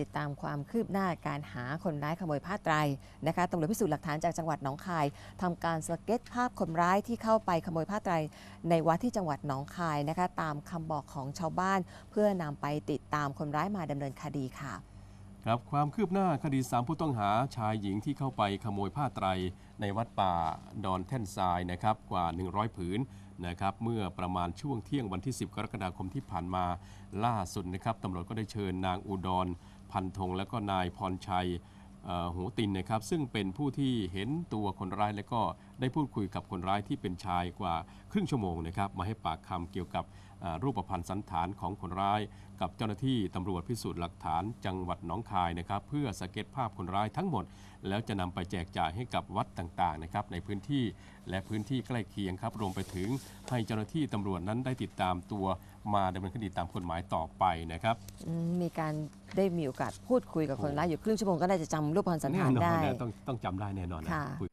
ติดตามความคืบหน้าการหาคนร้ายขโมยผ้าไตรนะคะตำรวจพิสูจน์หลักฐานจากจังหวัดหนองคายทำการสเก็ตภาพคนร้ายที่เข้าไปขโมยผ้าไตรในวัดที่จังหวัดหนองคายนะคะตามคำบอกของชาวบ้าน เพื่อนำไปติดตามคนร้ายมาดำเนินคดีค่ะครับความคืบหน้าคดีสามผู้ต้องหาชายหญิงที่เข้าไปขโมยผ้าไตร ในวัดป่าดอนแท่นทรายนะครับกว่า 100 ผืนนะครับเมื่อประมาณช่วงเที่ยงวันที่ 10 กรกฎาคมที่ผ่านมาล่าสุดนะครับตำรวจก็ได้เชิญนางอุดร พันธง และก็นายพรชัยเอ่อหูตินนะครับ ซึ่งเป็นผู้ที่เห็นตัวคนร้ายและก็ได้พูดคุยกับคนร้ายที่เป็นชายกว่าครึ่งชั่วโมงนะครับ มาให้ปากคำเกี่ยวกับรูปพรรณสันฐานของคนร้าย กับเจ้าหน้าที่ตำรวจพิสูจน์หลักฐานจังหวัดหนองคายนะครับ เพื่อสเก็ตภาพคนร้ายทั้งหมด แล้วจะนำไปแจกจ่ายให้กับวัดต่างๆนะครับในพื้นที่และพื้นที่ใกล้เคียงครับรวมไปถึงให้เจ้าหน้าที่ตำรวจนั้นได้ติดตามตัว มาดำเนินคดีตามกฎหมายต่อไปนะครับ อืมมีการได้มีโอกาสพูดคุยกับคนร้ายอยู่ครึ่งชั่วโมงก็น่าจะจำรูปพรรณสันฐานแน่นอนได้ นะต้องต้องจำได้แน่นอนนะค่ะ คุย